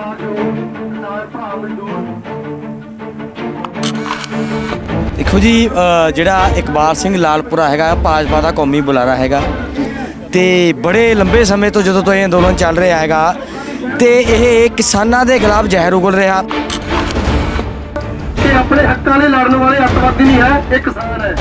ਭਰਾ ਮਜ਼ਦੂਰ ਦੇਖੋ ਜੀ ਜਿਹੜਾ ਇਕਬਾਲ ਸਿੰਘ ਲਾਲਪੁਰਾ ਹੈਗਾ ਭਾਜਪਾ ਦਾ ਕੌਮੀ ਬੁਲਾਰਾ ਹੈਗਾ। ਤੇ ਬੜੇ ਲੰਬੇ ਸਮੇਂ ਤੋਂ ਜਦੋਂ ਤੋਂ ਇਹ ਅੰਦੋਲਨ ਚੱਲ ਰਿਹਾ ਹੈਗਾ ਤੇ ਇਹ ਕਿਸਾਨਾਂ ਦੇ ਖਿਲਾਫ ਜ਼ਹਿਰ ਉਗਲ ਰਿਹਾ। ਇਹ ਆਪਣੇ ਹੱਕਾਂ ਲਈ ਲੜਨ ਵਾਲੇ ਅੱਤਵਾਦੀ ਨਹੀਂ ਹੈ ਇਹ ਕਿਸਾਨ ਹੈ।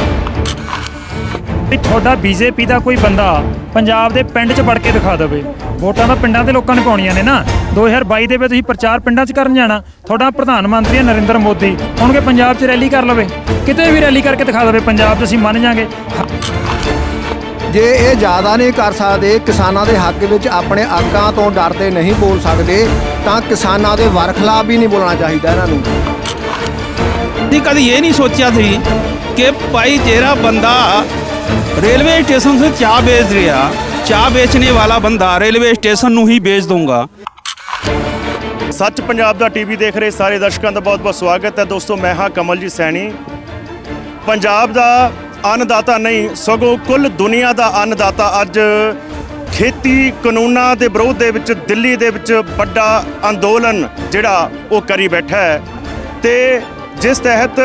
ਵੀ ਤੁਹਾਡਾ ਬੀਜੇਪੀ ਦਾ ਕੋਈ ਬੰਦਾ ਪੰਜਾਬ ਦੇ ਪਿੰਡ 'ਚ ਵੜ ਕੇ ਦਿਖਾ ਦੇਵੇ। ਵੋਟਾਂ ਤਾਂ ਪਿੰਡਾਂ ਦੇ ਲੋਕਾਂ ਨੇ ਪਾਉਣੀਆਂ ਨੇ ਨਾ। 2022 ਦੇ ਵਿੱਚ ਤੁਸੀਂ ਪ੍ਰਚਾਰ ਪਿੰਡਾਂ 'ਚ ਕਰਨ ਜਾਣਾ ਤੁਹਾਡਾ ਪ੍ਰਧਾਨ ਮੰਤਰੀ ਨਰਿੰਦਰ ਮੋਦੀ। ਹੁਣਗੇ ਪੰਜਾਬ 'ਚ ਰੈਲੀ ਕਰ ਲਵੇ। ਕਿਤੇ ਵੀ ਰੈਲੀ ਕਰਕੇ ਦਿਖਾ ਦੇਵੇ ਪੰਜਾਬ 'ਚ ਅਸੀਂ ਮੰਨ ਜਾਾਂਗੇ। ਜੇ ਇਹ ਜ਼ਿਆਦਾ ਨਹੀਂ ਕਰ ਸਕਦੇ ਕਿਸਾਨਾਂ ਦੇ ਹੱਕ ਵਿੱਚ ਆਪਣੇ ਆਕਾਂ ਤੋਂ ਡਰਦੇ ਨਹੀਂ ਬੋਲ ਸਕਦੇ ਤਾਂ ਕਿਸਾਨਾਂ ਦੇ ਵਰਖਲਾਪ ਵੀ ਨਹੀਂ ਬੋਲਣਾ ਚਾਹੀਦਾ ਇਹਨਾਂ ਨੂੰ। ਨਹੀਂ ਕਦੀ ਇਹ ਨਹੀਂ ਸੋਚਿਆ ਸੀ ਕਿ ਭਾਈ ਜਿਹੜਾ ਬੰਦਾ ਰੇਲਵੇ ਸਟੇਸ਼ਨ ਤੋਂ ਚਾਹ ਵੇਚ ਰਿਹਾ ਚਾਹ ਵੇਚਣੇ ਵਾਲਾ ਬੰਦਾ ਰੇਲਵੇ ਸਟੇਸ਼ਨ ਨੂੰ ਹੀ ਵੇਚ ਦੂੰਗਾ ਸੱਚ ਪੰਜਾਬ ਦਾ ਟੀਵੀ ਦੇਖ ਰਹੇ ਸਾਰੇ ਦਰਸ਼ਕਾਂ ਦਾ ਬਹੁਤ-ਬਹੁਤ ਸਵਾਗਤ ਹੈ। ਦੋਸਤੋ, ਮੈਂ ਹਾਂ ਕਮਲਜੀਤ ਸੈਣੀ। ਪੰਜਾਬ ਦਾ ਅੰਨਦਾਤਾ ਨਹੀਂ, ਸਗੋਂ ਕੁੱਲ ਦੁਨੀਆ ਦਾ ਅੰਨਦਾਤਾ ਅੱਜ ਖੇਤੀ ਕਾਨੂੰਨਾਂ ਦੇ ਵਿਰੋਧ ਦੇ ਵਿੱਚ, ਦਿੱਲੀ ਦੇ ਵਿੱਚ ਵੱਡਾ ਅੰਦੋਲਨ ਜਿਹੜਾ ਉਹ ਕਰੀ ਬੈਠਾ ਹੈ। ਤੇ ਜਿਸ ਤਹਿਤ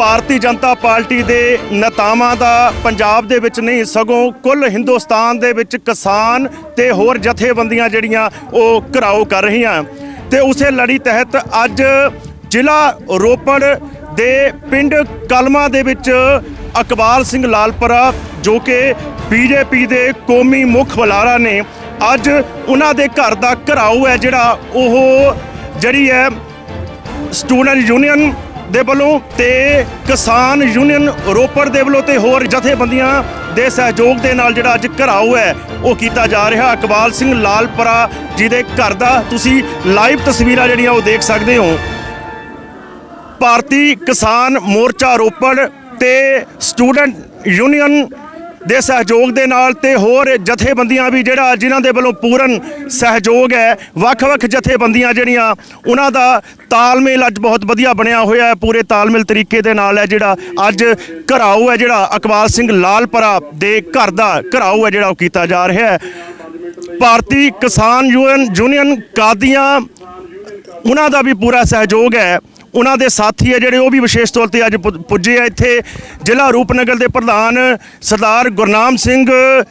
ਭਾਰਤੀ ਜਨਤਾ ਪਾਰਟੀ ਦੇ ਨੇਤਾਵਾਂ ਦਾ ਪੰਜਾਬ ਦੇ ਵਿੱਚ ਨਹੀਂ, ਸਗੋਂ ਕੁੱਲ ਹਿੰਦੁਸਤਾਨ ਦੇ ਵਿੱਚ ਕਿਸਾਨ ਤੇ ਹੋਰ ਜਥੇਬੰਦੀਆਂ ਜਿਹੜੀਆਂ ਉਹ ਘਰਾਓ ਕਰ ਰਹੀਆਂ। ਤੇ ਉਸੇ ਲੜੀ ਤਹਿਤ ਅੱਜ ਜ਼ਿਲ੍ਹਾ ਰੋਪੜ ਦੇ ਪਿੰਡ ਕਲਮਾ ਦੇ ਵਿੱਚ ਅਕਬਾਲ ਸਿੰਘ ਲਾਲਪੁਰਾ, ਜੋ ਕਿ ਬੀਜੇਪੀ ਦੇ ਕੌਮੀ ਮੁੱਖ ਬੁਲਾਰਾ ਨੇ, ਅੱਜ ਉਹਨਾਂ ਦੇ ਘਰ ਦਾ ਘਰਾਓ ਹੈ ਜਿਹੜਾ ਉਹ ਜਿਹੜੀ ਹੈ ਸਟੂਡੈਂਟ ਯੂਨੀਅਨ ਦੇ ਵੱਲੋਂ ਤੇ ਕਿਸਾਨ ਯੂਨੀਅਨ ਰੋਪੜ ਦੇ ਵੱਲੋਂ ਤੇ ਹੋਰ ਜਥੇਬੰਦੀਆਂ ਦੇ ਸਹਿਯੋਗ ਦੇ ਨਾਲ ਜਿਹੜਾ ਅੱਜ ਘਰਾਓ ਹੈ, ਉਹ ਕੀਤਾ ਜਾ ਰਿਹਾ। ਅਕਬਾਲ ਸਿੰਘ ਲਾਲਪੁਰਾ ਜੀ ਦੇ ਘਰ ਦਾ ਤੁਸੀਂ ਲਾਈਵ ਤਸਵੀਰਾਂ ਜਿਹੜੀਆਂ ਉਹ ਦੇਖ ਸਕਦੇ ਹੋ। ਭਾਰਤੀ ਕਿਸਾਨ ਮੋਰਚਾ ਰੋਪੜ ਤੇ ਸਟੂਡੈਂਟ ਯੂਨੀਅਨ ਦੇ ਸਹਿਯੋਗ ਦੇ ਨਾਲ ਤੇ ਹੋਰ ਜਥੇਬੰਦੀਆਂ ਵੀ ਜਿਹੜਾ ਜਿਨ੍ਹਾਂ ਦੇ ਵੱਲੋਂ ਪੂਰਨ ਸਹਿਯੋਗ ਹੈ, ਵੱਖ-ਵੱਖ ਜਥੇਬੰਦੀਆਂ ਜਿਹੜੀਆਂ, ਉਹਨਾਂ ਦਾ ਤਾਲਮੇਲ ਅੱਜ ਬਹੁਤ ਵਧੀਆ ਬਣਿਆ ਹੋਇਆ ਹੈ, ਪੂਰੇ ਤਾਲਮੇਲ ਤਰੀਕੇ ਦੇ ਨਾਲ ਹੈ ਜਿਹੜਾ ਅੱਜ ਘਰਾਓ ਹੈ, ਜਿਹੜਾ ਅਕਬਾਲ ਸਿੰਘ ਲਾਲਪਰਾ ਦੇ ਘਰ ਦਾ ਘਰਾਓ ਹੈ ਜਿਹੜਾ ਉਹ ਕੀਤਾ ਜਾ ਰਿਹਾ ਹੈ। ਭਾਰਤੀ ਕਿਸਾਨ ਯੂਨੀਅਨ ਯੂਨੀਅਨ ਕਾਦੀਆਂ, ਉਹਨਾਂ ਦਾ ਵੀ ਪੂਰਾ ਸਹਿਯੋਗ ਹੈ। ਉਹਨਾਂ ਦੇ ਸਾਥੀ ਹੈ ਜਿਹੜੇ ਉਹ ਵੀ ਵਿਸ਼ੇਸ਼ ਤੌਰ ਤੇ ਅੱਜ ਪੁ- ਪੁੱਜੇ ਆ ਇੱਥੇ ਜ਼ਿਲ੍ਹਾ ਰੂਪਨਗਰ ਦੇ ਪ੍ਰਧਾਨ ਸਰਦਾਰ ਗੁਰਨਾਮ ਸਿੰਘ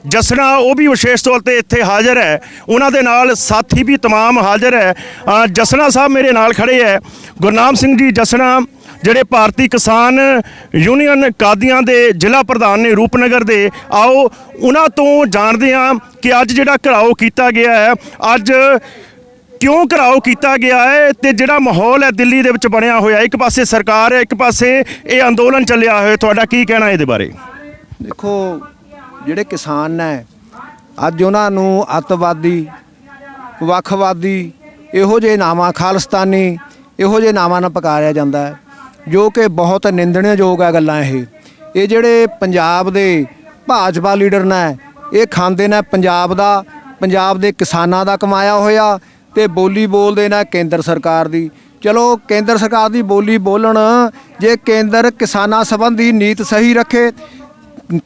ਜਸਣਾ ਉਹ ਵੀ ਵਿਸ਼ੇਸ਼ ਤੌਰ ਤੇ ਇੱਥੇ ਹਾਜ਼ਰ ਹੈ ਉਹਨਾਂ ਦੇ ਨਾਲ ਸਾਥੀ ਵੀ तमाम ਹਾਜ਼ਰ ਹੈ ਅ, ਜਸਣਾ ਸਾਹਿਬ ਮੇਰੇ ਨਾਲ ਖੜੇ ਹੈ ਗੁਰਨਾਮ ਸਿੰਘ ਜੀ ਜਸਣਾ ਜਿਹੜੇ ਭਾਰਤੀ ਕਿਸਾਨ ਯੂਨੀਅਨ ਕਾਦੀਆਂ ਦੇ ਜ਼ਿਲ੍ਹਾ ਪ੍ਰਧਾਨ ਨੇ ਰੂਪਨਗਰ ਦੇ ਆਓ ਉਹਨਾਂ ਤੋਂ ਜਾਣਦੇ ਹਾਂ ਕਿ ਅੱਜ ਜਿਹੜਾ ਘਰਾਓ ਕੀਤਾ ਗਿਆ ਹੈ ਅੱਜ ਕਿਉਂ ਘਰਾਓ ਕੀਤਾ ਗਿਆ ਹੈ ਤੇ ਜਿਹੜਾ ਮਾਹੌਲ ਹੈ ਦਿੱਲੀ ਦੇ ਵਿੱਚ ਬਣਿਆ ਹੋਇਆ ਇੱਕ ਪਾਸੇ ਸਰਕਾਰ ਹੈ, ਇੱਕ ਪਾਸੇ ਇਹ ਅੰਦੋਲਨ ਚੱਲਿਆ ਹੋਇਆ ਤੁਹਾਡਾ ਕੀ ਕਹਿਣਾ ਇਹਦੇ ਬਾਰੇ? ਦੇਖੋ, ਜਿਹੜੇ ਕਿਸਾਨ ਨੇ, ਅੱਜ ਉਹਨਾਂ ਨੂੰ ਅੱਤਵਾਦੀ, ਵੱਖਵਾਦੀ, ਇਹੋ ਜਿਹੇ ਨਾਵਾਂ ਖਾਲਿਸਤਾਨੀ, ਇਹੋ ਜਿਹੇ ਨਾਵਾਂ ਨਾਲ ਪੁਕਾਰਿਆ ਜਾਂਦਾ ਹੈ, ਜੋ ਕਿ ਬਹੁਤ ਨਿੰਦਣਯੋਗ ਹੈ ਗੱਲਾਂ ਇਹ। ਇਹ ਜਿਹੜੇ ਪੰਜਾਬ ਦੇ ਭਾਜਪਾ ਲੀਡਰ ਨੇ, ਇਹ ਖਾਂਦੇ ਨੇ ਪੰਜਾਬ ਦਾ, ਪੰਜਾਬ ਦੇ ਕਿਸਾਨਾਂ ਦਾ ਕਮਾਇਆ ਹੋਇਆ ਤੇ ਬੋਲੀ ਬੋਲਦੇ ਨੇ ਕੇਂਦਰ ਸਰਕਾਰ ਦੀ। ਚਲੋ, ਕੇਂਦਰ ਸਰਕਾਰ ਦੀ ਬੋਲੀ ਬੋਲਣ, ਜੇ ਕੇਂਦਰ ਕਿਸਾਨਾਂ ਸੰਬੰਧੀ ਨੀਤ ਸਹੀ ਰੱਖੇ,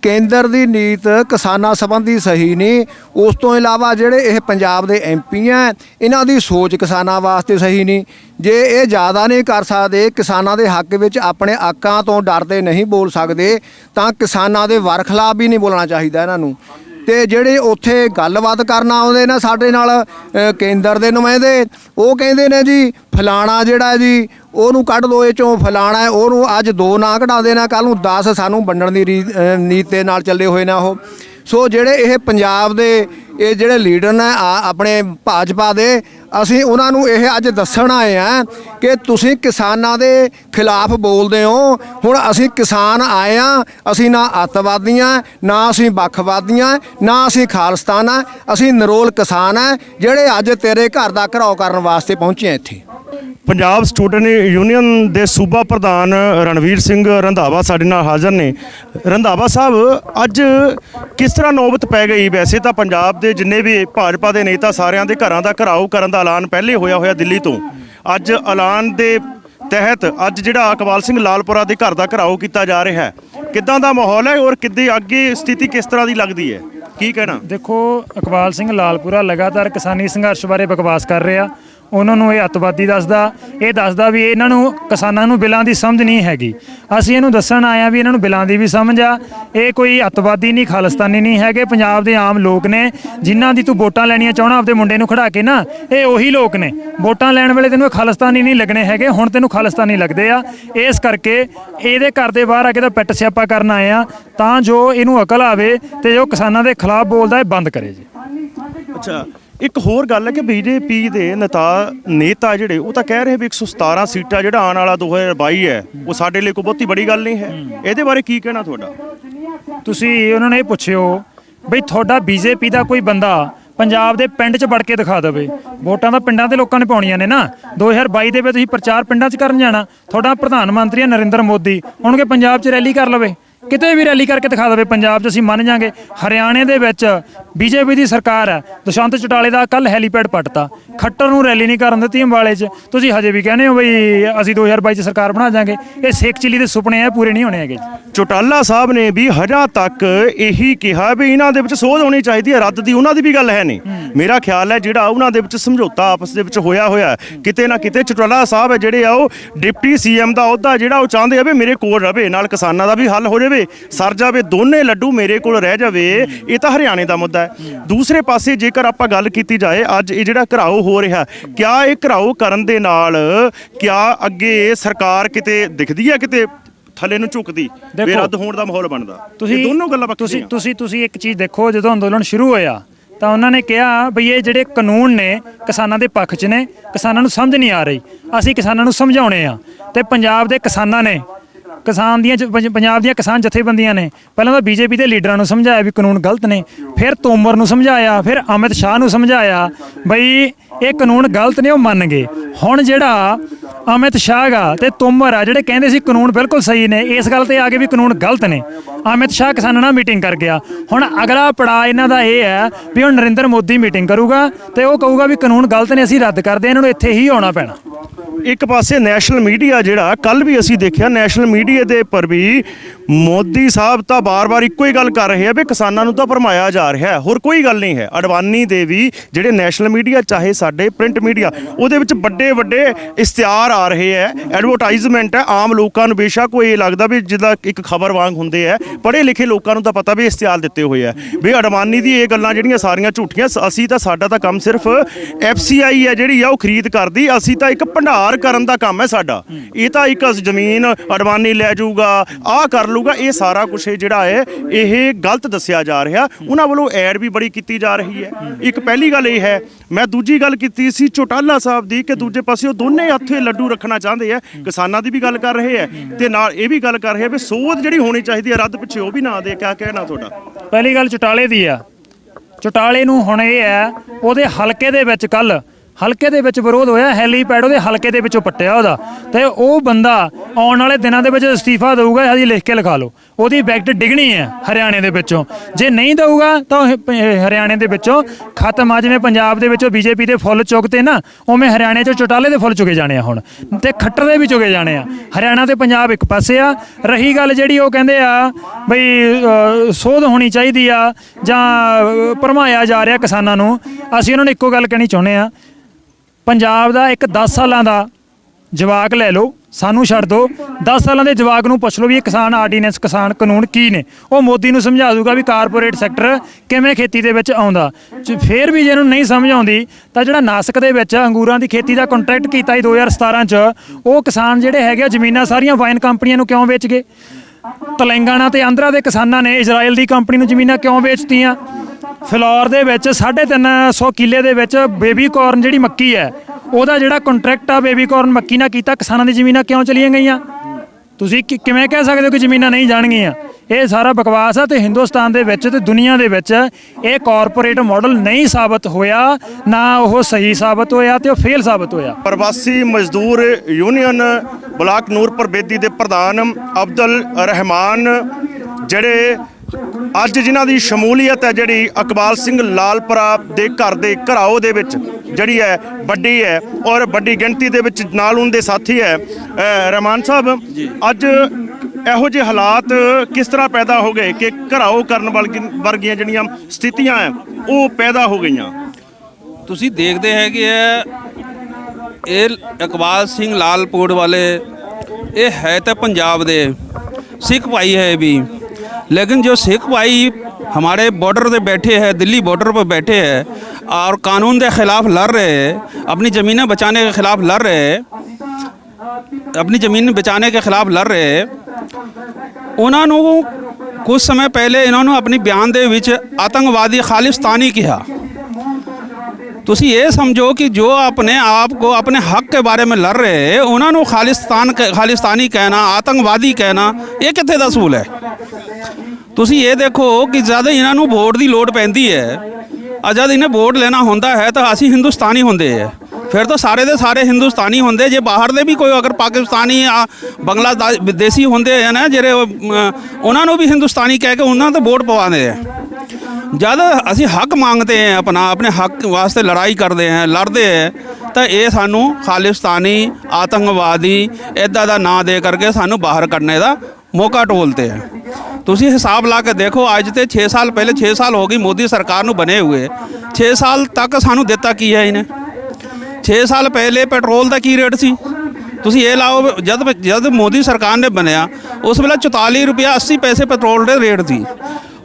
ਕੇਂਦਰ ਦੀ ਨੀਤ ਕਿਸਾਨਾਂ ਸੰਬੰਧੀ ਸਹੀ ਨਹੀਂ, ਉਸ ਤੋਂ ਇਲਾਵਾ ਜਿਹੜੇ ਇਹ ਪੰਜਾਬ ਦੇ ਐਮਪੀ ਆ ਇਹਨਾਂ ਦੀ ਸੋਚ ਕਿਸਾਨਾਂ ਵਾਸਤੇ ਸਹੀ ਨਹੀਂ। ਜੇ ਇਹ ਜ਼ਿਆਦਾ ਨਹੀਂ ਕਰ ਸਕਦੇ, ਕਿਸਾਨਾਂ ਦੇ ਹੱਕ ਵਿੱਚ ਆਪਣੇ ਆਕਾਂ ਤੋਂ ਡਰਦੇ ਨਹੀਂ ਬੋਲ ਸਕਦੇ, ਤਾਂ ਕਿਸਾਨਾਂ ਦੇ ਵਰਖਲਾਫ ਵੀ ਨਹੀਂ ਬੋਲਣਾ ਚਾਹੀਦਾ ਇਹਨਾਂ ਨੂੰ। ਤੇ ਜਿਹੜੇ ਉੱਥੇ ਗੱਲਬਾਤ ਕਰਨ ਆਉਂਦੇ ਨੇ ਸਾਡੇ ਨਾਲ ਕੇਂਦਰ ਦੇ ਨੁਮਾਇੰਦੇ ਉਹ ਕਹਿੰਦੇ ਨੇ ਜੀ ਫਲਾਣਾ ਜਿਹੜਾ ਜੀ ਉਹਨੂੰ ਕੱਢ ਦੋ ਇਹ ਚੋਂ ਫਲਾਣਾ ਉਹਨੂੰ ਅੱਜ ਦੋ ਨਾਂ ਕਢਾ ਦੇਣਾ ਕੱਲ ਨੂੰ 10 ਸਾਨੂੰ ਵੰਡਣ ਦੀ ਰੀ- ਅ, ਨੀਤ ਦੇ ਨਾਲ ਚੱਲੇ ਹੋਏ ਨੇ ਉਹ। ਸੋ ਜਿਹੜੇ ਇਹ ਪੰਜਾਬ ਦੇ ਇਹ ਜਿਹੜੇ ਲੀਡਰ ਨੇ ਆ- ਆਪਣੇ ਭਾਜਪਾ ਦੇ ਅਸੀਂ ਉਹਨਾਂ ਨੂੰ ਇਹ ਅੱਜ ਦੱਸਣ ਆਏ ਆ ਕਿ ਤੁਸੀਂ ਕਿਸਾਨਾਂ ਦੇ ਖਿਲਾਫ ਬੋਲਦੇ ਹੋ। ਹੁਣ ਅਸੀਂ ਕਿਸਾਨ ਆਏ ਆ ਅਸੀਂ ਨਾ ਅੱਤਵਾਦੀਆਂ ਨਾ ਅਸੀਂ ਵੱਖਵਾਦੀਆਂ ਨਾ ਅਸੀਂ ਖਾਲਸਤਾਨ ਆ ਅਸੀਂ ਨਰੋਲ ਕਿਸਾਨ ਆ ਜਿਹੜੇ ਅੱਜ ਤੇਰੇ ਘਰ ਦਾ ਘਰਾਓ ਕਰਨ ਵਾਸਤੇ ਪਹੁੰਚੇ ਆ ਇੱਥੇ। ਪੰਜਾਬ ਸਟੂਡੈਂਟ ਯੂਨੀਅਨ ਦੇ ਸੂਬਾ ਪ੍ਰਧਾਨ ਰਣਵੀਰ ਸਿੰਘ ਰੰਧਾਵਾ ਸਾਡੇ ਨਾਲ ਹਾਜ਼ਰ ਨੇ। ਰੰਧਾਵਾ ਸਾਹਿਬ, ਅੱਜ ਕਿਸ ਤਰ੍ਹਾਂ ਨੌਬਤ ਪੈ ਗਈ? ਵੈਸੇ ਤਾਂ ਪੰਜਾਬ ਦੇ ਜਿੰਨੇ ਵੀ ਭਾਜਪਾ ਦੇ ਨੇਤਾ ਸਾਰਿਆਂ ਦੇ ਘਰਾਂ ਦਾ ਘਰਾਓ ਕਰਨ ਦਾ ਐਲਾਨ ਪਹਿਲੇ ਹੋਇਆ ਹੋਇਆ ਦਿੱਲੀ ਤੋਂ। ਅੱਜ ਐਲਾਨ ਦੇ ਤਹਿਤ ਅੱਜ ਜਿਹੜਾ ਇਕਬਾਲ ਸਿੰਘ ਲਾਲਪੁਰਾ ਦੇ ਘਰ ਦਾ ਘਰਾਓ ਕੀਤਾ ਜਾ ਰਿਹਾ ਹੈ। ਕਿੱਦਾਂ ਦਾ ਮਾਹੌਲ ਹੈ ਔਰ ਕਿੱਦੇ ਅੱਗੇ ਸਥਿਤੀ ਕਿਸ ਤਰ੍ਹਾਂ ਦੀ ਲੱਗਦੀ ਹੈ? ਕੀ ਕਹਿਣਾ? ਦੇਖੋ ਇਕਬਾਲ ਸਿੰਘ ਲਾਲਪੁਰਾ ਲਗਾਤਾਰ ਕਿਸਾਨੀ ਸੰਘਰਸ਼ ਬਾਰੇ ਬਕਵਾਸ ਕਰ ਰਿਹਾ। ਉਹਨਾਂ ਨੂੰ ਇਹ ਅੱਤਵਾਦੀ ਦੱਸਦਾ, ਇਹ ਦੱਸਦਾ ਵੀ ਇਹਨਾਂ ਨੂੰ ਕਿਸਾਨਾਂ ਨੂੰ ਬਿੱਲਾਂ ਦੀ ਸਮਝ ਨਹੀਂ ਹੈਗੀ। ਅਸੀਂ ਇਹਨੂੰ ਦੱਸਣ ਆਏ ਆ ਵੀ ਇਹਨਾਂ ਨੂੰ ਬਿੱਲਾਂ ਦੀ ਵੀ ਸਮਝ ਆ। ਇਹ ਕੋਈ ਅੱਤਵਾਦੀ ਨਹੀਂ, ਖਾਲਿਸਤਾਨੀ ਨਹੀਂ ਹੈਗੇ। ਪੰਜਾਬ ਦੇ ਆਮ ਲੋਕ ਨੇ, ਜਿਨ੍ਹਾਂ ਦੀ ਤੂੰ ਵੋਟਾਂ ਲੈਣੀਆਂ ਚਾਹਣਾ ਆਪਦੇ ਮੁੰਡੇ ਨੂੰ ਖੜਾ ਕੇ ਨਾ, ਇਹ ਉਹੀ ਲੋਕ ਨੇ। ਵੋਟਾਂ ਲੈਣ ਵੇਲੇ ਤੈਨੂੰ ਇਹ ਖਾਲਿਸਤਾਨੀ ਨਹੀਂ ਲੱਗਣੇ ਹੈਗੇ, ਹੁਣ ਤੈਨੂੰ ਖਾਲਿਸਤਾਨੀ ਲੱਗਦੇ ਆ। ਇਸ ਕਰਕੇ ਇਹਦੇ ਘਰ ਦੇ ਬਾਹਰ ਆ ਕੇ ਤਾਂ ਪਿੱਟ ਸਿਆਪਾ ਕਰਨ ਆਏ ਆ। ਤਾਂ ਜੋ ਇਹਨੂੰ ਅਕਲ ਆਵੇ ਤੇ ਜੋ ਕਿਸਾਨਾਂ ਦੇ ਖਿਲਾਫ ਬੋਲਦਾ, ਇਹ ਬੰਦ ਕਰੇ ਜੀ। ਅੱਛਾ ਇੱਕ ਹੋਰ ਗੱਲ ਹੈ ਕਿ ਬੀਜੇਪੀ ਦੇ ਨੇਤਾ ਨੇਤਾ ਜਿਹੜੇ ਉਹ ਤਾਂ ਕਹਿ ਰਹੇ ਵੀ 117 ਸੀਟਾਂ ਜਿਹੜਾ ਆਉਣ ਵਾਲਾ 2022 ਹੈ ਉਹ ਸਾਡੇ ਲਈ ਕੋਈ ਬਹੁਤੀ ਬੜੀ ਗੱਲ ਨਹੀਂ ਹੈ। ਇਹਦੇ ਬਾਰੇ ਕੀ ਕਹਿਣਾ ਤੁਹਾਡਾ? ਤੁਸੀਂ ਉਹਨਾਂ ਨੇ ਇਹ ਪੁੱਛਿਓ ਬਈ ਤੁਹਾਡਾ ਬੀਜੇਪੀ ਦਾ ਕੋਈ ਬੰਦਾ ਪੰਜਾਬ ਦੇ ਪਿੰਡ 'ਚ ਵੜ ਕੇ ਦਿਖਾ ਦੇਵੇ। ਵੋਟਾਂ ਤਾਂ ਪਿੰਡਾਂ ਦੇ ਲੋਕਾਂ ਨੇ ਪਾਉਣੀਆਂ ਨੇ ਨਾ। 2022 ਦੇ ਵਿੱਚ ਤੁਸੀਂ ਪ੍ਰਚਾਰ ਪਿੰਡਾਂ 'ਚ ਕਰਨ ਜਾਣਾ। ਤੁਹਾਡਾ ਪ੍ਰਧਾਨ ਮੰਤਰੀ ਨਰਿੰਦਰ ਮੋਦੀ ਹੁਣ ਕਿ ਪੰਜਾਬ 'ਚ ਰੈਲੀ ਕਰ ਲਵੇ। ਕਿਤੇ ਵੀ ਰੈਲੀ ਕਰਕੇ ਦਿਖਾ ਦੇਵੇ ਪੰਜਾਬ 'ਚ ਅਸੀਂ ਮੰਨ ਜਾਾਂਗੇ ਹਰਿਆਣੇ ਦੇ ਵਿੱਚ ਬੀਜੇਪੀ ਦੀ ਸਰਕਾਰ ਹੈ ਦੁਸ਼ਯੰਤ ਚਟਾਲੇ ਦਾ ਕੱਲ ਹੈਲੀਪੈਡ ਪੱਟਤਾ। ਖੱਟਰ ਨੂੰ ਰੈਲੀ ਨਹੀਂ ਕਰਨ ਦਿੱਤੀ ਅੰਬਾਲੇ 'ਚ। ਤੁਸੀਂ ਹਜੇ ਵੀ ਕਹਿੰਦੇ ਹੋ ਬਈ ਅਸੀਂ 2022 'ਚ ਸਰਕਾਰ ਬਣਾ ਜਾਾਂਗੇ। ਇਹ ਸੇਖ ਚਿੱਲੀ ਦੇ ਸੁਪਨੇ ਆ ਪੂਰੇ ਨਹੀਂ ਹੋਣੇ ਹੈਗੇ। ਚੋਟਾਲਾ ਸਾਹਿਬ ਨੇ ਵੀ ਹਜਾ ਤੱਕ ਇਹੀ ਕਿਹਾ ਵੀ ਇਹਨਾਂ ਦੇ ਵਿੱਚ ਸੋਧ ਹੋਣੀ ਚਾਹੀਦੀ ਹੈ ਰੱਦ ਦੀ ਉਹਨਾਂ ਦੀ ਵੀ ਗੱਲ ਹੈ ਨਹੀਂ। ਮੇਰਾ ਖਿਆਲ ਹੈ ਜਿਹੜਾ ਉਹਨਾਂ ਦੇ ਵਿੱਚ ਸਮਝੌਤਾ ਆਪਸ ਦੇ ਵਿੱਚ ਹੋਇਆ ਹੋਇਆ। ਕਿਤੇ ਨਾ ਕਿਤੇ ਚੋਟਾਲਾ ਸਾਹਿਬ ਹੈ ਜਿਹੜੇ ਆ ਉਹ ਡਿਪਟੀ ਸੀਐਮ ਦਾ ਅਹੁਦਾ ਜਿਹੜਾ ਉਹ ਚਾਹੁੰਦੇ ਆ ਵੀ ਮੇਰੇ ਕੋਲ ਰਵੇ ਨਾਲ ਕਿਸਾਨਾਂ ਦਾ ਵੀ ਹੱਲ ਹੋ ਜਾਵੇ ਸਰ ਜਾਵੇ ਦੋਨੇ ਲੱਡੂ ਮੇਰੇ ਕੋਲ ਰਹਿ ਜਾਵੇ ਇਹ ਤਾਂ ਹਰਿਆਣੇ ਦਾ ਮੁੱਦਾ ਹੈ। ਦੂਸਰੇ ਪਾਸੇ ਜੇਕਰ ਆਪਾਂ ਗੱਲ ਕੀਤੀ ਜਾਏ ਅੱਜ ਇਹ ਜਿਹੜਾ ਘਰਾਓ ਹੋ ਰਿਹਾ ਕਿਆ ਇਹ ਘਰਾਓ ਕਰਨ ਦੇ ਨਾਲ ਕਿਆ ਅੱਗੇ ਸਰਕਾਰ ਕਿਤੇ ਦਿਖਦੀ ਹੈ ਕਿਤੇ ਥੱਲੇ ਨੂੰ ਝੁਕਦੀ ਬੇਰੱਦ ਹੋਣ ਦਾ ਮਾਹੌਲ ਬਣਦਾ। ਤੁਸੀਂ ਦੋਨੋਂ ਗੱਲਾਂ ਤੁਸੀਂ ਤੁਸੀਂ ਤੁਸੀਂ ਇੱਕ ਚੀਜ਼ ਦੇਖੋ ਜਦੋਂ ਅੰਦੋਲਨ ਸ਼ੁਰੂ ਹੋਇਆ ਤਾਂ ਉਹਨਾਂ ਨੇ ਕਿਹਾ ਬਈ ਇਹ ਜਿਹੜੇ ਕਾਨੂੰਨ ਨੇ ਕਿਸਾਨਾਂ ਦੇ ਪੱਖ 'ਚ ਨੇ ਕਿਸਾਨਾਂ ਨੂੰ ਸਮਝ ਨਹੀਂ ਆ ਰਹੀ। ਅਸੀਂ ਕਿਸਾਨਾਂ ਨੂੰ ਸਮਝਾਉਣੇ ਆ। ਤੇ ਪੰਜਾਬ ਦੇ ਕਿਸਾਨਾਂ ਨੇ ਕਿਸਾਨ ਦੀਆਂ ਜ- ਪੰਜ- ਪੰਜਾਬ ਦੀਆਂ ਕਿਸਾਨ ਜਥੇਬੰਦੀਆਂ ਨੇ। ਪਹਿਲਾਂ ਤਾਂ ਬੀਜੇਪੀ ਦੇ ਲੀਡਰਾਂ ਨੂੰ ਸਮਝਾਇਆ ਵੀ ਕਾਨੂੰਨ ਗਲਤ ਨੇ। ਫਿਰ ਤੋਮਰ ਨੂੰ ਸਮਝਾਇਆ ਫਿਰ ਅਮਿਤ ਸ਼ਾਹ ਨੂੰ ਸਮਝਾਇਆ ਬਈ ਇਹ ਕਾਨੂੰਨ ਗਲਤ ਨੇ ਉਹ ਮੰਨ ਗਏ। ਹੁਣ ਜਿਹੜਾ ਅਮਿਤ ਸ਼ਾਹ ਗਾ ਤੇ ਤੋਮਰ ਆ ਜਿਹੜੇ ਕਹਿੰਦੇ ਸੀ ਕਾਨੂੰਨ ਬਿਲਕੁਲ ਸਹੀ ਨੇ ਇਸ ਗੱਲ ਤੇ ਆ ਕੇ ਵੀ ਕਾਨੂੰਨ ਗਲਤ ਨੇ। ਅਮਿਤ ਸ਼ਾਹ ਕਿਸਾਨਾਂ ਨਾਲ ਮੀਟਿੰਗ ਕਰ ਗਿਆ। ਹੁਣ ਅਗਲਾ ਪੜਾਅ ਇਹਨਾਂ ਦਾ ਇਹ ਹੈ ਵੀ ਹੁਣ ਨਰਿੰਦਰ ਮੋਦੀ ਮੀਟਿੰਗ ਕਰੂਗਾ ਤੇ ਉਹ ਕਹੂਗਾ ਵੀ ਕਾਨੂੰਨ ਗਲਤ ਨੇ ਅਸੀਂ ਰੱਦ ਕਰਦੇ ਹਾਂ, ਇਹਨਾਂ ਨੂੰ ਇੱਥੇ ਹੀ ਆਉਣਾ ਪੈਣਾ। ਇੱਕ ਪਾਸੇ ਨੈਸ਼ਨਲ ਮੀਡੀਆ ਜਿਹੜਾ ਕੱਲ ਵੀ ਅਸੀਂ ਦੇਖਿਆ ਨੈਸ਼ਨਲ ਮੀਡੀਆ ਦੇ ਉੱਪਰ ਵੀ ਮੋਦੀ ਸਾਹਿਬ ਤਾਂ ਬਾਰ-ਬਾਰ ਇੱਕੋ ਹੀ ਗੱਲ ਕਰ ਰਹੇ ਆ ਵੀ ਕਿਸਾਨਾਂ ਨੂੰ ਤਾਂ ਭਰਮਾਇਆ ਜਾ ਰਿਹਾ ਹੈ। ਹੋਰ ਕੋਈ ਗੱਲ ਨਹੀਂ ਹੈ। ਅਡਵਾਨੀ ਦੇ ਵੀ ਜਿਹੜੇ ਨੈਸ਼ਨਲ ਮੀਡੀਆ ਚਾਹੇ ਸਾਡੇ ਪ੍ਰਿੰਟ ਮੀਡੀਆ ਉਹਦੇ ਵਿੱਚ ਵੱਡੇ ਵੱਡੇ ਇਸ਼ਤਿਹਾਰ ਆ ਰਹੇ ਹੈ। ਐਡਵਰਟਾਈਜ਼ਮੈਂਟ ਹੈ। ਆਮ ਲੋਕਾਂ ਨੂੰ ਬੇਸ਼ੱਕ ਉਹ ਇਹ ਲੱਗਦਾ ਵੀ ਜਿਹਦਾ ਇੱਕ ਖਬਰ ਵਾਂਗ ਹੁੰਦੇ ਹੈ। ਪੜ੍ਹੇ ਲਿਖੇ ਲੋਕਾਂ ਨੂੰ ਤਾਂ ਪਤਾ ਵੀ ਇਸ਼ਤਿਹਾਰ ਦਿੱਤੇ ਹੋਏ ਆ ਵੀ ਅਡਵਾਨੀ ਦੀ ਇਹ ਗੱਲਾਂ ਜਿਹੜੀਆਂ ਸਾਰੀਆਂ ਝੂਠੀਆਂ ਸ- ਅਸੀਂ ਤਾਂ ਸਾਡਾ ਤਾਂ ਕੰਮ ਸਿਰਫ ਐਫਸੀਆਈ ਹੈ ਜਿਹੜੀ ਆ, ਉਹ ਖਰੀਦ ਕਰਦੀ। ਅਸੀਂ ਤਾਂ ਇੱਕ ਭੰਡਾਰ ਕਰਨ ਦਾ ਕੰਮ ਹੈ ਸਾਡਾ। ਇਹ ਤਾਂ ਇੱਕ ਜ਼ਮੀਨ ਅਡਵਾਨੀ ਲੈ ਜਾਊਗਾ, ਆਹ ਕਰ ਲੂਗਾ ਇਹ ਸਾਰਾ ਕੁਝ ਜਿਹੜਾ ਹੈ, ਇਹ ਗਲਤ ਦੱਸਿਆ ਜਾ ਰਿਹਾ। ਉਹਨਾਂ ਵੱਲੋਂ ਐਡ ਵੀ ਬੜੀ ਕੀਤੀ ਜਾ ਰਹੀ ਹੈ। ਇੱਕ ਪਹਿਲੀ ਗੱਲ ਇਹ ਹੈ, ਮੈਂ ਦੂਜੀ ਗੱਲ ਕੀਤੀ ਸੀ ਚੋਟਾਲਾ ਸਾਹਿਬ ਦੀ ਕਿ ਦੂਜੇ ਪਾਸੇ ਉਹ ਦੋਨੇ ਹੱਥੇ ਲੱਡੂ ਰੱਖਣਾ ਚਾਹੁੰਦੇ ਆ। ਕਿਸਾਨਾਂ ਦੀ ਵੀ ਗੱਲ ਕਰ ਰਹੇ ਆ ਤੇ ਨਾਲ ਇਹ ਵੀ ਗੱਲ ਕਰ ਰਹੇ ਆ ਵੀ ਸੋਧ ਜਿਹੜੀ ਹੋਣੀ ਚਾਹੀਦੀ ਹੈ, ਰੱਦ ਪਿੱਛੇ ਉਹ ਵੀ ਨਾ ਦੇ, ਕਿਆ ਕਹਿਣਾ ਤੁਹਾਡਾ? ਪਹਿਲੀ ਗੱਲ ਚਟਾਲੇ ਦੀ ਆ। ਚਟਾਲੇ ਨੂੰ ਹੁਣ ਇਹ ਹੈ, ਉਹਦੇ ਹਲਕੇ ਦੇ ਵਿੱਚ ਕੱਲ ਹਲਕੇ ਦੇ ਵਿੱਚ ਵਿਰੋਧ ਹੋਇਆ ਹੈਲੀਪੈਡ ਉਹਦੇ ਹਲਕੇ ਦੇ ਵਿੱਚੋਂ ਪੱਟਿਆ ਉਹਦਾ। ਤੇ ਉਹ ਬੰਦਾ ਆਉਣ ਵਾਲੇ ਦਿਨਾਂ ਦੇ ਵਿੱਚ ਅਸਤੀਫਾ ਦੇਊਗਾ ਹਜੀ ਲਿਖ ਕੇ ਲਿਖਾ ਲਓ। ਉਹਦੀ ਬੈਕਟ ਡਿਗਣੀ ਹੈ ਹਰਿਆਣੇ ਦੇ ਵਿੱਚੋਂ। ਜੇ ਨਹੀਂ ਦੇਊਗਾ ਤਾਂ ਉਹ ਹਰਿਆਣੇ ਦੇ ਵਿੱਚੋਂ ਖਤਮ ਆ। ਜਿਵੇਂ ਪੰਜਾਬ ਦੇ ਵਿੱਚੋਂ ਬੀਜੇਪੀ ਦੇ ਫੁੱਲ ਚੁੱਕਤੇ ਨਾ ਉਵੇਂ ਹਰਿਆਣੇ 'ਚੋਂ ਚਟਾਲੇ ਦੇ ਫੁੱਲ ਚੁਗੇ ਜਾਣੇ ਆ ਹੁਣ। ਤੇ ਖੱਟਰ ਦੇ ਵੀ ਚੁਗੇ ਜਾਣੇ ਆ। ਹਰਿਆਣਾ ਤੇ ਪੰਜਾਬ ਇੱਕ ਪਾਸੇ ਆ। ਰਹੀ ਗੱਲ ਜਿਹੜੀ ਉਹ ਕਹਿੰਦੇ ਆ ਬਈ ਸੋਧ ਹੋਣੀ ਚਾਹੀਦੀ ਆ ਜਾਂ ਅ, ਭਰਮਾਇਆ ਜਾ ਰਿਹਾ ਕਿਸਾਨਾਂ ਨੂੰ। ਅਸੀਂ ਉਹਨਾਂ ਨੂੰ ਇੱਕੋ ਗੱਲ ਕਹਿਣੀ ਚਾਹੁੰਦੇ ਆ ਪੰਜਾਬ ਦਾ ਇੱਕ 10 ਸਾਲਾਂ ਦਾ ਜਵਾਕ ਲੈ ਲਓ ਸਾਨੂੰ ਛੱਡ ਦਿਓ 10 ਸਾਲਾਂ ਦੇ ਜਵਾਕ ਨੂੰ ਪੁੱਛ ਲਓ ਵੀ ਇਹ ਕਿਸਾਨ ਆਰਡੀਨੈਂਸ ਕਿਸਾਨ ਕਾਨੂੰਨ ਕੀ ਨੇ। ਉਹ ਮੋਦੀ ਨੂੰ ਸਮਝਾ ਦੂਗਾ ਵੀ ਕਾਰਪੋਰੇਟ ਸੈਕਟਰ ਕਿਵੇਂ ਖੇਤੀ ਦੇ ਵਿੱਚ ਆਉਂਦਾ। ਜੇ ਫੇਰ ਵੀ ਜੇ ਨੂੰ ਨਹੀਂ ਸਮਝ ਆਉਂਦੀ ਤਾਂ ਜਿਹੜਾ ਨਾਸਕ ਦੇ ਵਿੱਚ ਅੰਗੂਰਾਂ ਦੀ ਖੇਤੀ ਦਾ ਕੰਟਰੈਕਟ ਕੀਤਾ ਸੀ 2017 ਚ ਉਹ ਕਿਸਾਨ ਜਿਹੜੇ ਹੈਗੇ ਆ, ਜ਼ਮੀਨਾਂ ਸਾਰੀਆਂ ਵਾਈਨ ਕੰਪਨੀਆਂ ਨੂੰ ਕਿਉਂ ਵੇਚ ਗਏ? ਤੇਲੰਗਾਨਾ ਤੇ ਆਂਧਰਾ ਦੇ ਕਿਸਾਨਾਂ ਨੇ ਇਜ਼ਰਾਈਲ ਦੀ ਕੰਪਨੀ ਨੂੰ ਜ਼ਮੀਨਾਂ ਕਿਉਂ ਵੇਚਤੀਆਂ? ਫਲੋਰ ਦੇ ਵਿੱਚ 350 ਕਿੱਲੇ ਦੇ ਵਿੱਚ ਬੇਬੀ ਕਾਰਨ ਜਿਹੜੀ ਮੱਕੀ ਹੈ, ਉਹਦਾ ਜਿਹੜਾ ਕੰਟਰੈਕਟ ਆ ਬੇਬੀ ਕਾਰਨ ਮੱਕੀ ਨਾਲ ਕੀਤਾ, ਕਿਸਾਨਾਂ ਦੀ ਜ਼ਮੀਨਾਂ ਕਿਉਂ ਚਲੀਆਂ ਗਈਆਂ? ਤੁਸੀਂ ਕਿ- ਕਿਵੇਂ ਕਹਿ ਸਕਦੇ ਹੋ ਕਿ ਜ਼ਮੀਨਾਂ ਨਹੀਂ ਜਾਣਗੀਆਂ? ਇਹ ਸਾਰਾ ਬਕਵਾਸ ਆ ਤੇ ਹਿੰਦੁਸਤਾਨ ਦੇ ਵਿੱਚ ਤੇ ਦੁਨੀਆ ਦੇ ਵਿੱਚ ਇਹ ਕਾਰਪੋਰੇਟ ਮਾਡਲ ਨਹੀਂ ਸਾਬਤ ਹੋਇਆ, ਨਾ ਉਹ ਸਹੀ ਸਾਬਤ ਹੋਇਆ ਤੇ ਉਹ ਫੇਲ ਸਾਬਤ ਹੋਇਆ। ਪ੍ਰਵਾਸੀ ਮਜ਼ਦੂਰ ਯੂਨੀਅਨ ਬਲਾਕ ਨੂਰਪੁਰ ਬੇਦੀ ਦੇ ਪ੍ਰਧਾਨ ਅਬਦੁਲ ਰਹਿਮਾਨ, ਜਿਹੜੇ ਅੱਜ ਜਿਨ੍ਹਾਂ ਦੀ ਸ਼ਮੂਲੀਅਤ ਹੈ ਜਿਹੜੀ ਇਕਬਾਲ ਸਿੰਘ ਲਾਲਪੁਰਾ ਦੇ ਘਰ ਦੇ ਘਰਾਓ ਦੇ ਵਿੱਚ ਜਿਹੜੀ ਹੈ ਵੱਡੀ ਹੈ ਔਰ ਵੱਡੀ ਗਿਣਤੀ ਦੇ ਵਿੱਚ ਨਾਲ ਉਹਨਾਂ ਦੇ ਸਾਥੀ ਹੈ ਰਹਿਮਾਨ ਸਾਹਿਬ ਅੱਜ ਇਹੋ ਜਿਹੇ ਹਾਲਾਤ ਕਿਸ ਤਰ੍ਹਾਂ ਪੈਦਾ ਹੋ ਗਏ ਕਿ ਘਰਾਓ ਕਰਨ ਵਰਗੀ- ਵਰਗੀਆਂ ਜਿਹੜੀਆਂ ਸਥਿਤੀਆਂ ਹੈ ਉਹ ਪੈਦਾ ਹੋ ਗਈਆਂ? ਤੁਸੀਂ ਦੇਖਦੇ ਹੈਗੇ ਆ ਇਹ ਇਕਬਾਲ ਸਿੰਘ ਲਾਲਪੁਰ ਵਾਲੇ ਇਹ ਹੈ ਤਾਂ ਪੰਜਾਬ ਦੇ ਸਿੱਖ ਭਾਈ ਹੈ भी लेकिन जो सिख भाई हमारे बॉर्डर पे बैठे हैं दिल्ली बॉर्डर पर बैठे हैं और कानून के खिलाफ लड़ रहे हैं अपनी ज़मीनें बचाने के खिलाफ लड़ रहे हैं अपनी ज़मीन बचाने के खिलाफ लड़ ਰਹੇ ਹੈ ਉਹਨਾਂ ਨੂੰ ਕੁਝ ਸਮੇਂ ਪਹਿਲੇ ਇਹਨਾਂ ਨੂੰ ਆਪਣੀ ਬਿਆਨ ਦੇ ਵਿੱਚ ਆਤੰਕਵਾਦੀ ਖਾਲਿਸਤਾਨੀ ਕਿਹਾ ਤੁਸੀਂ ਇਹ ਸਮਝੋ ਕਿ ਜੋ ਆਪਣੇ ਆਪ ਕੋ ਆਪਣੇ ਹੱਕ ਕੇ ਬਾਰੇ में ਲੜ ਰਹੇ ਹੈ ਉਹਨਾਂ ਨੂੰ ਖਾਲਿਸਤਾਨ ਖਾਲਿਸਤਾਨੀ ਕਹਿਣਾ, ਆਤੰਕਵਾਦੀ ਕਹਿਣਾ, ਇਹ ਕਿੱਥੇ ਦਾ ਅਸੂਲ ਹੈ? ਤੁਸੀਂ ਇਹ ਦੇਖੋ ਕਿ ਜਦ ਇਹਨਾਂ ਨੂੰ ਵੋਟ ਦੀ ਲੋੜ ਪੈਂਦੀ ਹੈ ਆ ਜਦ ਇਹਨੇ ਵੋਟ ਲੈਣਾ ਹੁੰਦਾ ਹੈ ਤਾਂ ਅਸੀਂ ਹਿੰਦੁਸਤਾਨੀ ਹੁੰਦੇ ਹੈ। ਫਿਰ ਤਾਂ ਸਾਰੇ ਦੇ ਸਾਰੇ ਹਿੰਦੁਸਤਾਨੀ ਹੁੰਦੇ, ਜੇ ਬਾਹਰ ਦੇ ਵੀ ਕੋਈ ਅਗਰ ਪਾਕਿਸਤਾਨੀ ਆ ਬੰਗਲਾਦੇਸ਼ ਵਿਦੇਸ਼ੀ ਹੁੰਦੇ ਆ ਨਾ, ਜਿਹੜੇ ਉਹਨਾਂ ਨੂੰ ਵੀ ਹਿੰਦੁਸਤਾਨੀ ਕਹਿ ਕੇ ਉਹਨਾਂ ਤੋਂ ਵੋਟ ਪਵਾਉਂਦੇ ਆ ਜਦ ਅਸੀਂ ਹੱਕ ਮੰਗਦੇ ਹਾਂ ਆਪਣਾ, ਆਪਣੇ ਹੱਕ ਵਾਸਤੇ ਲੜਾਈ ਕਰਦੇ ਹਾਂ, ਲੜਦੇ ਹੈ, ਤਾਂ ਇਹ ਸਾਨੂੰ ਖਾਲਿਸਤਾਨੀ, ਆਤੰਕਵਾਦੀ ਇਦਾਂ ਦਾ ਨਾਂ ਦੇ ਕਰਕੇ ਸਾਨੂੰ ਬਾਹਰ ਕੱਢਣੇ ਦਾ ਮੌਕਾ ਟੋਲਦੇ ਹੈ ਤੁਸੀਂ ਹਿਸਾਬ ਲਾ ਕੇ ਦੇਖੋ, ਅੱਜ ਤੇ 6 ਸਾਲ ਪਹਿਲੇ 6 ਸਾਲ ਹੋ ਗਈ ਮੋਦੀ ਸਰਕਾਰ ਨੂੰ ਬਣੇ ਹੋਏ। 6 ਸਾਲ ਤੱਕ ਸਾਨੂੰ ਦਿੱਤਾ ਕੀ ਹੈ ਇਹਨੇ? 6 ਸਾਲ ਪਹਿਲੇ ਪੈਟਰੋਲ ਦਾ ਕੀ ਰੇਟ ਸੀ? ਤੁਸੀਂ ਇਹ ਲਾਓ, ਜਦ ਜਦ ਮੋਦੀ ਸਰਕਾਰ ਨੇ ਬਣਿਆ, ਉਸ ਵੇਲੇ 44 ਰੁਪਇਆ 80 ਪੈਸੇ ਪੈਟਰੋਲ ਦੇ ਰੇਟ ਸੀ।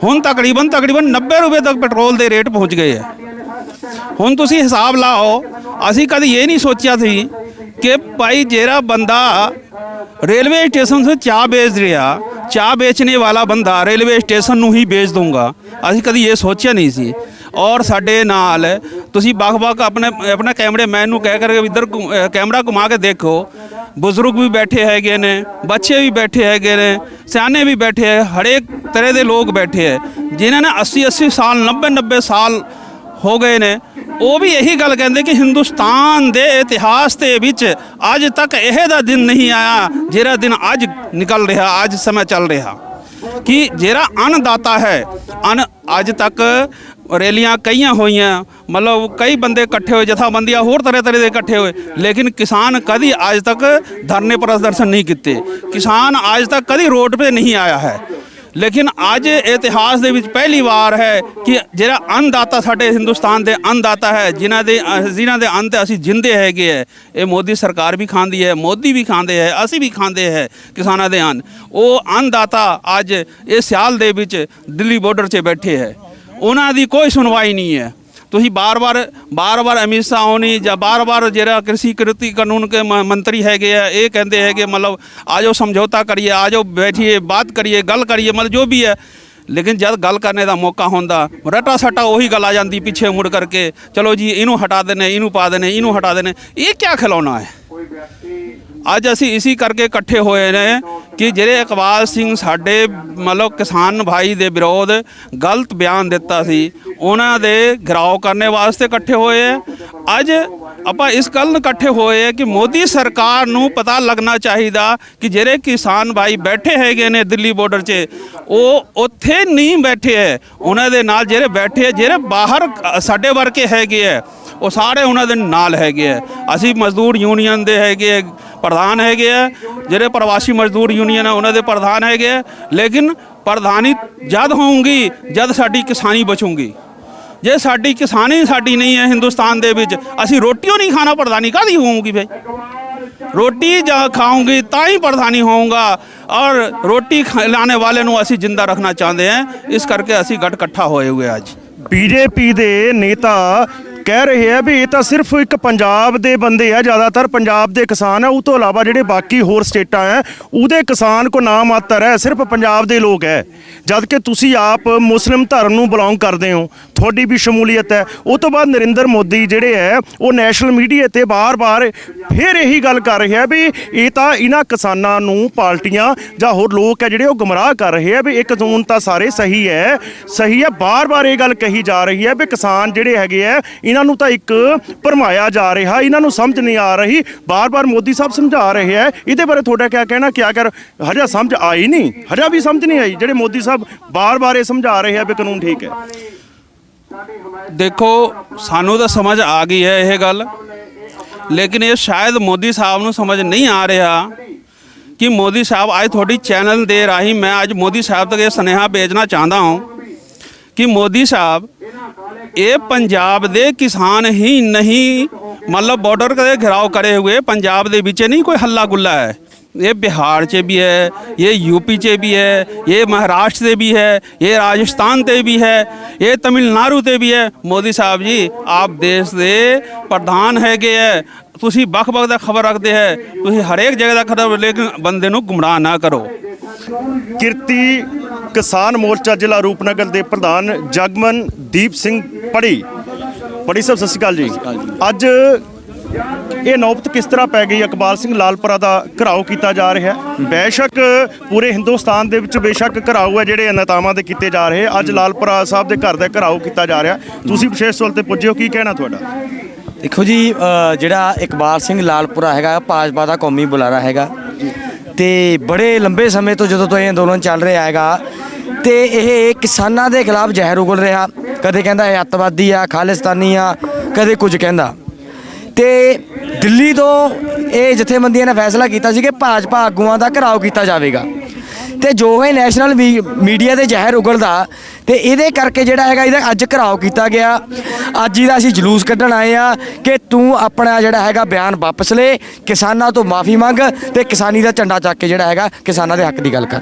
ਹੁਣ ਤਕਰੀਬਨ ਤਕਰੀਬਨ 90 ਰੁਪਏ ਤੱਕ ਪੈਟਰੋਲ ਦੇ ਰੇਟ ਪਹੁੰਚ ਗਏ ਹੈ ਹੁਣ ਤੁਸੀਂ ਹਿਸਾਬ ਲਾਓ, ਅਸੀਂ ਕਦੀ ਇਹ ਨਹੀਂ ਸੋਚਿਆ ਸੀ ਕਿ ਭਾਈ ਜਿਹੜਾ ਬੰਦਾ ਰੇਲਵੇ ਸਟੇਸ਼ਨ ਤੋਂ ਚਾਹ ਵੇਚ ਰਿਹਾ, ਚਾਹ ਵੇਚਣੇ ਵਾਲਾ ਬੰਦਾ ਰੇਲਵੇ ਸਟੇਸ਼ਨ ਨੂੰ ਹੀ ਵੇਚ ਦੂੰਗਾ ਅਸੀਂ ਕਦੀ ਇਹ ਸੋਚਿਆ ਨਹੀਂ ਸੀ। ਔਰ ਸਾਡੇ ਨਾਲ ਤੁਸੀਂ ਬਖ-ਬਖ ਆਪਣੇ, ਆਪਣਾ ਕੈਮਰਾਮੈਨ ਨੂੰ ਕਹਿ ਕਰਕੇ ਇੱਧਰ ਕੈਮਰਾ ਘੁਮਾ ਕੇ ਦੇਖੋ ਬਜ਼ੁਰਗ ਵੀ ਬੈਠੇ ਹੈਗੇ ਨੇ, ਬੱਚੇ ਵੀ ਬੈਠੇ ਹੈਗੇ ਨੇ, ਸਿਆਣੇ ਵੀ ਬੈਠੇ ਹੈ, ਹਰੇਕ ਤਰ੍ਹਾਂ ਦੇ ਲੋਕ ਬੈਠੇ ਹੈ। ਜਿਨ੍ਹਾਂ ਨੇ 80 80 ਸਾਲ 90 90 ਸਾਲ ਹੋ ਗਏ ਨੇ, ਉਹ ਵੀ ਇਹੀ ਗੱਲ ਕਹਿੰਦੇ ਕਿ ਹਿੰਦੁਸਤਾਨ ਦੇ ਇਤਿਹਾਸ ਦੇ ਵਿੱਚ ਅੱਜ ਤੱਕ ਇਹ ਦਾ ਦਿਨ ਨਹੀਂ ਆਇਆ ਜਿਹੜਾ ਦਿਨ ਅੱਜ ਨਿਕਲ ਰਿਹਾ, ਅੱਜ ਸਮਾਂ ਚੱਲ ਰਿਹਾ। ਕਿ ਜਿਹੜਾ ਅੰਨਦਾਤਾ ਹੈ, ਅੰਨ ਅੱਜ ਤੱਕ ਰੈਲੀਆਂ ਕਈਆਂ ਹੋਈਆਂ ਮਤਲਬ ਕਈ ਬੰਦੇ ਇਕੱਠੇ ਹੋਏ ਜਥਾਬੰਦੀਆਂ ਹੋਰ ਤਰ੍ਹਾਂ ਤਰ੍ਹਾਂ ਦੇ ਇਕੱਠੇ ਹੋਏ ਲੇਕਿਨ ਕਿਸਾਨ ਕਦੀ ਅੱਜ ਤੱਕ ਧਰਨੇ ਪ੍ਰਦਰਸ਼ਨ ਨਹੀਂ ਕੀਤੇ ਕਿਸਾਨ ਅੱਜ ਤੱਕ ਕਦੀ ਰੋਡ 'ਤੇ ਨਹੀਂ ਆਇਆ ਹੈ ਲੇਕਿਨ ਅੱਜ ਇਤਿਹਾਸ ਦੇ ਵਿੱਚ ਪਹਿਲੀ ਵਾਰ ਹੈ ਕਿ ਜਿਹੜਾ ਅੰਨਦਾਤਾ ਸਾਡੇ ਹਿੰਦੁਸਤਾਨ ਦੇ ਅੰਨਦਾਤਾ ਹੈ ਜਿਨ੍ਹਾਂ ਦੇ ਅਹ ਜਿਨ੍ਹਾਂ ਦੇ ਅੰਨ ਤੇ ਅਸੀਂ ਜਿੰਦੇ ਹੈਗੇ ਹੈ ਇਹ ਮੋਦੀ ਸਰਕਾਰ ਵੀ ਖਾਂਦੀ ਹੈ ਮੋਦੀ ਵੀ ਖਾਂਦੇ ਹੈ ਅਸੀਂ ਵੀ ਖਾਂਦੇ ਹੈ ਕਿਸਾਨਾਂ ਦੇ ਅੰਨ ਉਹ ਅੰਨਦਾਤਾ ਅੱਜ ਇਹ ਸਿਆਲ ਦੇ ਵਿੱਚ ਦਿੱਲੀ ਬਾਰਡਰ 'ਚ ਬੈਠੇ ਹੈ ਉਹਨਾਂ ਦੀ ਕੋਈ ਸੁਣਵਾਈ ਨਹੀਂ ਹੈ। ਤੁਸੀਂ ਬਾਰ-ਬਾਰ ਬਾਰ-ਬਾਰ ਅਮਿਤ ਸ਼ਾਹ ਹੋਣੀ ਜਾਂ ਬਾਰ-ਬਾਰ ਜਿਹੜਾ ਕ੍ਰਿਸ਼ੀ ਕ੍ਰਿਤੀ ਕਾਨੂੰਨ ਕੇ ਮ- ਮੰਤਰੀ ਹੈਗੇ ਆ, ਇਹ ਕਹਿੰਦੇ ਹੈਗੇ, ਮਤਲਬ ਆਜੋ ਸਮਝੌਤਾ ਕਰੀਏ, ਆਜੋ ਬੈਠੀਏ, ਬਾਤ ਕਰੀਏ, ਗੱਲ ਕਰੀਏ, ਮਤਲਬ ਜੋ ਵੀ ਹੈ। ਲੇਕਿਨ ਜਦ ਗੱਲ ਕਰਨੇ ਦਾ ਮੌਕਾ ਹੁੰਦਾ ਰਟਾ ਸਟਾ ਉਹੀ ਗੱਲ ਆ ਜਾਂਦੀ ਪਿੱਛੇ ਮੁੜ ਕਰਕੇ, ਚਲੋ ਜੀ, ਇਹਨੂੰ ਹਟਾ ਦੇਣੇ, ਇਹਨੂੰ ਪਾ ਦੇਣੇ, ਇਹਨੂੰ ਹਟਾ ਦੇਣੇ, ਇਹ ਕੀ ਖਿਲਾਉਣਾ ਹੈ? ਅੱਜ ਅਸੀਂ ਇਸੀ ਕਰਕੇ ਇਕੱਠੇ ਹੋਏ ਨੇ ਕਿ ਜਿਹੜੇ ਇਕਬਾਲ ਸਿੰਘ ਸਾਡੇ ਮਤਲਬ ਕਿਸਾਨ ਭਾਈ ਦੇ ਵਿਰੋਧ ਗਲਤ ਬਿਆਨ ਦਿੱਤਾ ਸੀ, ਉਹਨਾਂ ਦੇ ਘਰਾਓ ਕਰਨੇ ਵਾਸਤੇ ਇਕੱਠੇ ਹੋਏ ਹੈ ਅੱਜ ਆਪਾਂ ਇਸ ਗੱਲ ਨੂੰ ਇਕੱਠੇ ਹੋਏ ਹੈ ਕਿ ਮੋਦੀ ਸਰਕਾਰ ਨੂੰ ਪਤਾ ਲੱਗਣਾ ਚਾਹੀਦਾ ਕਿ ਜਿਹੜੇ ਕਿਸਾਨ ਭਾਈ ਬੈਠੇ ਹੈਗੇ ਨੇ ਦਿੱਲੀ ਬਾਰਡਰ 'ਚ, ਉਹ ਉੱਥੇ ਨਹੀਂ ਬੈਠੇ ਹੈ ਉਹਨਾਂ ਦੇ ਨਾਲ ਜਿਹੜੇ ਬੈਠੇ ਜਿਹੜੇ ਬਾਹਰ ਸਾਡੇ ਵਰਗੇ ਹੈਗੇ ਹੈ ਉਹ ਸਾਰੇ ਉਹਨਾਂ ਦੇ ਨਾਲ ਹੈਗੇ ਆ। ਅਸੀਂ ਮਜ਼ਦੂਰ ਯੂਨੀਅਨ ਦੇ ਹੈਗੇ ਆ, ਪ੍ਰਧਾਨ ਹੈਗੇ ਆ। ਜਿਹੜੇ ਪ੍ਰਵਾਸੀ ਮਜ਼ਦੂਰ ਯੂਨੀਅਨ ਆ ਉਹਨਾਂ ਦੇ ਪ੍ਰਧਾਨ ਹੈਗੇ ਆ। ਲੇਕਿਨ ਪ੍ਰਧਾਨੀ ਜਦ ਹੋਊਗੀ ਜਦ ਸਾਡੀ ਕਿਸਾਨੀ ਬਚੂਗੀ। ਜੇ ਸਾਡੀ ਕਿਸਾਨੀ ਸਾਡੀ ਨਹੀਂ ਹੈ ਹਿੰਦੁਸਤਾਨ ਦੇ ਵਿੱਚ ਅਸੀਂ ਰੋਟੀਓ ਨਹੀਂ ਖਾਣਾ ਪ੍ਰਧਾਨੀ ਕਾਹਦੀ ਹੋਊਗੀ ਭਾਈ ਰੋਟੀ ਜਾਂ ਖਾਉਂਗੀ ਤਾਂ ਹੀ ਪ੍ਰਧਾਨੀ ਹੋਊਗਾ। ਔਰ ਰੋਟੀ ਖਿਲਾਣੇ ਵਾਲੇ ਨੂੰ ਅਸੀਂ ਜਿੰਦਾ ਰੱਖਣਾ ਚਾਹੁੰਦੇ ਹਾਂ ਇਸ ਕਰਕੇ ਅਸੀਂ ਗੱਠ ਇਕੱਠਾ ਹੋਏ ਹੋਏ ਅੱਜ। ਬੀਜੇਪੀ ਦੇ ਨੇਤਾ ਕਹਿ ਰਹੇ ਆ ਵੀ ਇਹ ਤਾਂ ਸਿਰਫ ਇੱਕ ਪੰਜਾਬ ਦੇ ਬੰਦੇ ਆ, ਜ਼ਿਆਦਾਤਰ ਪੰਜਾਬ ਦੇ ਕਿਸਾਨ ਆ। ਉਹ ਤੋਂ ਇਲਾਵਾ ਜਿਹੜੇ ਬਾਕੀ ਹੋਰ ਸਟੇਟਾਂ ਆ, ਉਹਦੇ ਕਿਸਾਨ ਕੋ ਨਾ ਮਾਤਰ ਹੈ, ਸਿਰਫ ਪੰਜਾਬ ਦੇ ਲੋਕ ਹੈ। ਜਦ ਕਿ ਤੁਸੀਂ ਆਪ ਮੁਸਲਿਮ ਧਰਮ ਨੂੰ ਬਿਲੋਂਗ ਕਰਦੇ ਹੋ, ਤੁਹਾਡੀ ਵੀ ਸ਼ਮੂਲੀਅਤ ਹੈ। ਉਹ ਤੋਂ ਬਾਅਦ ਨਰਿੰਦਰ ਮੋਦੀ ਜਿਹੜੇ ਹੈ, ਉਹ ਨੈਸ਼ਨਲ ਮੀਡੀਆ ਤੇ ਬਾਰ-ਬਾਰ ਫਿਰ ਇਹੀ ਗੱਲ ਕਰ ਰਹੇ ਆ ਵੀ ਇਹ ਤਾਂ ਇਹਨਾਂ ਕਿਸਾਨਾਂ ਨੂੰ ਪਾਰਟੀਆਂ ਜਾਂ ਹੋਰ ਲੋਕ ਹੈ ਜਿਹੜੇ ਉਹ ਗੁੰਮਰਾਹ ਕਰ ਰਹੇ ਆ ਵੀ ਇਹ ਕਾਨੂੰਨ ਤਾਂ ਸਾਰੇ ਸਹੀ ਹੈ। ਸਹੀ ਹੈ, ਬਾਰ-ਬਾਰ ਇਹ ਗੱਲ ਕਹੀ ਜਾ ਰਹੀ ਹੈ ਵੀ ਕਿਸਾਨ ਜਿਹੜੇ ਹੈਗੇ ਆ ਇਹਨਾਂ ਨੂੰ ਤਾਂ ਇੱਕ ਭਰਮਾਇਆ ਜਾ ਰਿਹਾ, ਇਹਨਾਂ ਨੂੰ ਸਮਝ ਨਹੀਂ ਆ ਰਹੀ। ਬਾਰ-ਬਾਰ ਮੋਦੀ ਸਾਹਿਬ ਸਮਝਾ ਰਹੇ ਹੈ। ਇਹਦੇ ਬਾਰੇ ਤੁਹਾਡਾ ਕੀ ਕਹਿਣਾ? ਕਿਆ ਅਗਰ ਹਜੇ ਸਮਝ ਆਈ ਨਹੀਂ, ਹਜੇ ਵੀ ਸਮਝ ਨਹੀਂ ਆਈ। ਜਿਹੜੇ ਮੋਦੀ ਸਾਹਿਬ ਬਾਰ-ਬਾਰ ਇਹ ਸਮਝਾ ਰਹੇ ਆ ਵੀ ਕਾਨੂੰਨ ਠੀਕ ਹੈ। ਦੇਖੋ, ਸਾਨੂੰ ਤਾਂ ਸਮਝ ਆ ਗਈ ਹੈ ਇਹ ਗੱਲ। ਲੇਕਿਨ ਇਹ ਸ਼ਾਇਦ ਮੋਦੀ ਸਾਹਿਬ ਨੂੰ ਸਮਝ ਨਹੀਂ ਆ ਰਿਹਾ ਕਿ ਮੋਦੀ ਸਾਹਿਬ ਅੱਜ ਤੁਹਾਡੀ ਚੈਨਲ ਦੇ ਰਾਹੀਂ ਮੈਂ ਅੱਜ ਮੋਦੀ ਸਾਹਿਬ ਤੱਕ ਇਹ ਸੁਨੇਹਾ ਭੇਜਣਾ ਚਾਹੁੰਦਾ ਹਾਂ ਕਿ ਮੋਦੀ ਸਾਹਿਬ ਇਹ ਪੰਜਾਬ ਦੇ ਕਿਸਾਨ ਹੀ ਨਹੀਂ, ਮਤਲਬ ਬਾਰਡਰ ਦੇ ਘਿਰਾਓ ਕਰੇ ਹੋਏ, ਪੰਜਾਬ ਦੇ ਵਿੱਚ ਨਹੀਂ ਕੋਈ ਹੱਲਾ ਗੁੱਲਾ ਹੈ। ਇਹ ਬਿਹਾਰ 'ਚ ਵੀ ਹੈ, ਇਹ ਯੂਪੀ 'ਚ ਵੀ ਹੈ, ਇਹ ਮਹਾਰਾਸ਼ਟਰ 'ਤੇ ਵੀ ਹੈ, ਇਹ ਰਾਜਸਥਾਨ 'ਤੇ ਵੀ ਹੈ, ਇਹ ਤਮਿਲਨਾਡੂ 'ਤੇ ਵੀ ਹੈ। ਮੋਦੀ ਸਾਹਿਬ ਜੀ, ਆਪ ਦੇਸ਼ ਦੇ ਪ੍ਰਧਾਨ ਹੈਗੇ ਹੈ। ਤੁਸੀਂ ਵੱਖ-ਵੱਖ ਦਾ ਖਬਰ ਰੱਖਦੇ ਹੈ, ਤੁਸੀਂ ਹਰੇਕ ਜਗ੍ਹਾ ਦਾ ਖਬਰ ਲੇਕਿਨ ਬੰਦੇ ਨੂੰ ਗੁੰਮਰਾਹ ਨਾ ਕਰੋ। ਕਿਰਤੀ ਕਿਸਾਨ ਮੋਰਚਾ ਜ਼ਿਲ੍ਹਾ ਰੂਪਨਗਰ ਦੇ ਪ੍ਰਧਾਨ ਜਗਮਨ ਦੀਪ ਸਿੰਘ ਪੜੀ। ਪੜੀ ਸਾਹਿਬ ਸਤਿ ਸ਼੍ਰੀ ਅਕਾਲ ਜੀ। ਅੱਜ ਇਹ ਨੌਬਤ ਕਿਸ ਤਰ੍ਹਾਂ ਪੈ ਗਈ? ਇਕਬਾਲ ਸਿੰਘ ਲਾਲਪੁਰਾ ਦਾ ਘਰਾਓ ਕੀਤਾ ਜਾ ਰਿਹਾ। ਹੈ ਬੇਸ਼ੱਕ ਪੂਰੇ ਹਿੰਦੁਸਤਾਨ ਦੇ ਵਿੱਚ ਬੇਸ਼ੱਕ ਘਰਾਓ ਹੈ ਜਿਹੜੇ ਨੇਤਾਵਾਂ ਦੇ ਕੀਤੇ ਜਾ ਰਹੇ। ਅੱਜ ਲਾਲਪੁਰਾ ਸਾਹਿਬ ਦੇ ਘਰ ਦਾ ਘਰਾਓ ਕੀਤਾ ਜਾ ਰਿਹਾ। ਤੁਸੀਂ ਵਿਸ਼ੇਸ਼ ਤੌਰ ਤੇ ਪੁੱਜੇ ਹੋ ਕੀ ਕਹਿਣਾ ਤੁਹਾਡਾ? ਦੇਖੋ ਜੀ ਜਿਹੜਾ ਇਕਬਾਲ ਸਿੰਘ ਲਾਲਪੁਰਾ ਹੈਗਾ ਭਾਜਪਾ ਦਾ ਕੌਮੀ ਬੁਲਾਰਾ ਹੈਗਾ। ਤੇ ਬੜੇ ਲੰਬੇ ਸਮੇਂ ਤੋਂ ਜਦੋਂ ਤੋਂ ਇਹ ਅੰਦੋਲਨ ਚੱਲ ਰਿਹਾ ਹੈਗਾ, ਤੇ ਇਹ ਕਿਸਾਨਾਂ ਦੇ ਖਿਲਾਫ ਜ਼ਹਿਰ ਉਗਲ ਰਿਹਾ। ਕਦੇ ਕਹਿੰਦਾ ਇਹ ਅੱਤਵਾਦੀ ਆ, ਖਾਲਿਸਤਾਨੀ ਆ, ਕਦੇ ਕੁਝ ਕਹਿੰਦਾ। ਤੇ ਦਿੱਲੀ ਤੋਂ ਇਹ ਜਥੇਬੰਦੀਆਂ ਨੇ ਫੈਸਲਾ ਕੀਤਾ ਸੀ ਕਿ ਭਾਜਪਾ ਆਗੂਆਂ ਦਾ ਘਰਾਓ ਕੀਤਾ ਜਾਵੇਗਾ। ਤੇ ਜੋ ਹੈ ਨੈਸ਼ਨਲ ਮੀ- ਮੀਡੀਆ ਦੇ ਜ਼ਹਿਰ ਉਗਲਦਾ, ਤੇ ਇਹਦੇ ਕਰਕੇ ਜਿਹੜਾ ਹੈਗਾ, ਇਹਦਾ ਅੱਜ ਘਰਾਓ ਕੀਤਾ ਗਿਆ। ਅੱਜ ਇਹਦਾ ਅਸੀਂ ਜਲੂਸ ਕੱਢਣ ਆਏ ਆ ਕਿ ਤੂੰ ਆਪਣਾ ਜਿਹੜਾ ਹੈਗਾ ਬਿਆਨ ਵਾਪਸ ਲੈ, ਕਿਸਾਨਾਂ ਤੋਂ ਮਾਫੀ ਮੰਗ ਤੇ ਕਿਸਾਨੀ ਦਾ ਝੰਡਾ ਚੱਕ ਕੇ ਜਿਹੜਾ ਹੈਗਾ ਕਿਸਾਨਾਂ ਦੇ ਹੱਕ ਦੀ ਗੱਲ ਕਰ।